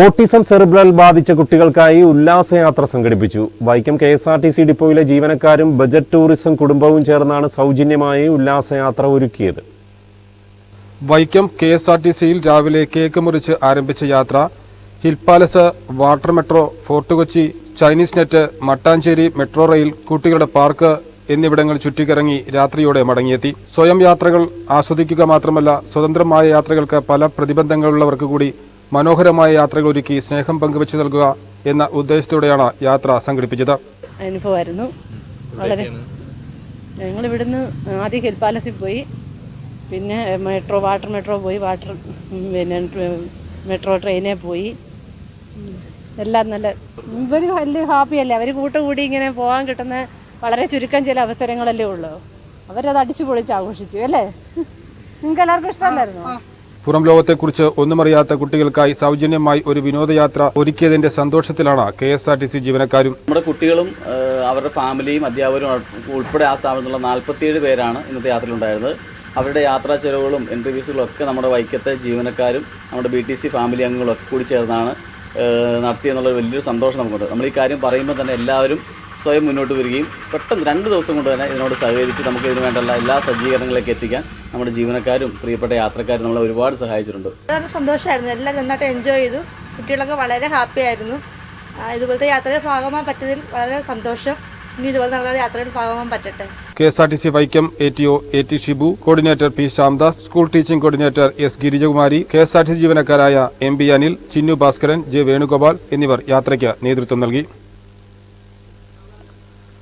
Autism cerebral ബാധിച്ച കുട്ടികൾക്കായി ഉല്ലാസയാത്ര സംഘടിപ്പിച്ചു. Vaikom K S R T C ഡിപ്പോയിലെ ജീവനക്കാരും ബജറ്റ് ടൂറിസം കുടുംബവും ചേർന്നാണ് സൗജന്യമായി ഉല്ലാസയാത്ര ഒരുക്കിയത്. Vaikom K S R T സിയിൽ രാവിലെ കേക്ക് മുറിച്ച് ആരംഭിച്ച യാത്ര hill palace water metro fort Kochi Chinese net Mattancherry metro rail കുട്ടികളുടെ പാർക്ക് എന്നിവിടങ്ങൾ ചുറ്റിക്കറങ്ങി രാത്രിയോടെ മടങ്ങിയെത്തി. സ്വയം യാത്രകൾ ആസ്വദിക്കുക മാത്രമല്ല സ്വതന്ത്രമായ യാത്രകൾക്ക് പല പ്രതിബന്ധങ്ങളുള്ളവർക്ക് കൂടി മനോഹരമായ യാത്രകൾ ഒരുക്കി സ്നേഹം പങ്കുവച്ചു നൽകുക എന്ന ഉദ്ദേശത്തോടെയാണ് യാത്ര സംഘടിപ്പിച്ചത്. അനുഭവമായിരുന്നു. വളരെ. ഞങ്ങൾ ഇവിടുന്ന് ആദ്യം ഹിൽ പാലസിൽ പോയി. പിന്നെ മെട്രോ വാട്ടർ മെട്രോ പോയി. വാട്ടർ പിന്നെ മെട്രോ ട്രെയിനിൽ പോയി. എല്ലാം നല്ല ഇവർ വലിയ ഹാപ്പിയല്ലേ അവർ കൂട്ടുകൂടി ഇങ്ങനെ പോകാൻ കിട്ടുന്ന വളരെ ചുരുക്കം ചില അവസരങ്ങളല്ലേ ഉള്ളൂ. അവരത് അടിച്ചു പൊളിച്ച് ആഘോഷിച്ചു അല്ലേ? നിങ്ങൾക്ക് എല്ലാവർക്കും ഇഷ്ടമല്ലായിരുന്നോ? പുറം ലോകത്തെക്കുറിച്ച് ഒന്നുമറിയാത്ത കുട്ടികൾക്കായി സൗജന്യമായി ഒരു വിനോദയാത്ര ഒരുക്കിയതിന്റെ സന്തോഷത്തിലാണ് K S R T C ജീവനക്കാരും. നമ്മുടെ കുട്ടികളും അവരുടെ ഫാമിലിയും അധ്യാപകരും ഉൾപ്പെടെ ആ സ്ഥാപനത്തിലുള്ള നാൽപ്പത്തിയേഴ് പേരാണ് ഇന്നത്തെ യാത്രയിലുണ്ടായിരുന്നത്. അവരുടെ യാത്രാ ചെലവുകളും ഇന്റർവ്യൂസുകളും ഒക്കെ നമ്മുടെ വൈക്കത്തെ ജീവനക്കാരും നമ്മുടെ ബി ടി സി ഫാമിലി അംഗങ്ങളും ഒക്കെ കൂടി ചേർന്നാണ് നടത്തിയെന്നുള്ള വലിയൊരു സന്തോഷം നമുക്കുണ്ട്. നമ്മൾ ഈ കാര്യം പറയുമ്പോൾ തന്നെ എല്ലാവരും സ്വയം മുന്നോട്ട് വരികയും പെട്ടെന്ന് രണ്ട് ദിവസം കൊണ്ട് തന്നെ ഇതിനോട് സഹകരിച്ച് നമുക്ക് ഇതിനു വേണ്ടുള്ള എല്ലാ സജ്ജീകരണങ്ങളിലേക്ക് എത്തിക്കാൻ നമ്മുടെ ജീവനക്കാരും പ്രിയപ്പെട്ട യാത്രക്കാരും നമ്മളെ ഒരുപാട് സഹായിച്ചിട്ടുണ്ട്. വളരെ സന്തോഷമായിരുന്നു എല്ലാം നന്നായിട്ട് എൻജോയ് ചെയ്തു. കുട്ടികളൊക്കെ വളരെ ഹാപ്പി ആയിരുന്നു. ഇതുപോലത്തെ യാത്രയുടെ ഭാഗമാകാൻ പറ്റതിൽ വളരെ സന്തോഷം. ഇനി ഇതുപോലെ നല്ല യാത്രയിൽ ഭാഗമാകാൻ പറ്റട്ടെ. K S R T C Vaikom A T O A T Shibu coordinator P Shyamdas school teaching coordinator S Girijakumari K S R T C ജീവനക്കാരായ M B Anil Chinnu Bhaskaran J Venugopal എന്നിവർ യാത്രയ്ക്ക് നേതൃത്വം നൽകി.